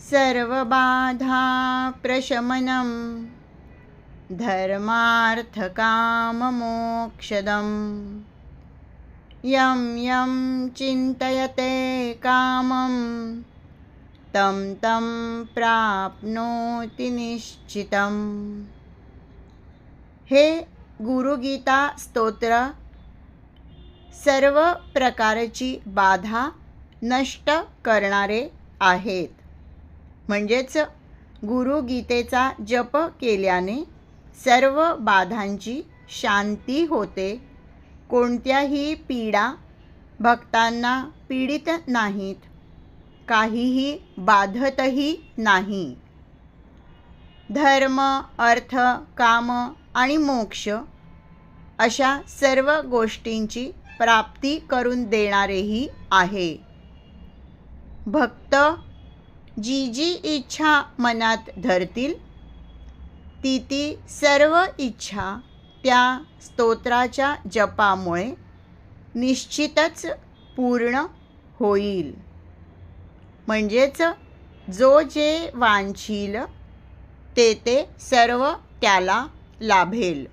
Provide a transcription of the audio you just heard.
सर्वबाधा प्रशमनं धर्मार्थकाममोक्षदम्। यं यं चिन्तयते कामं तं तं प्राप्नोति निश्चितम। हे गुरुगीता स्तोत्र सर्व प्रकारची बाधा नष्ट करणारे आहेत. म्हणजेच गुरुगीतेचा जप केल्याने सर्व बाधांची शांती होते. कोणत्याही पीडा भक्तांना पीडित नाहीत. काहीही बाधतही नाही. धर्म अर्थ काम आणि मोक्ष अशा सर्व गोष्टींची प्राप्ती करून देणारेही आहे. भक्त जी जी इच्छा मनात धरतील ती ती सर्व इच्छा त्या स्तोत्राच्या जपामुळे निश्चितच पूर्ण होईल. म्हणजेच जो जे वांछील ते ते सर्व त्याला लाभेल.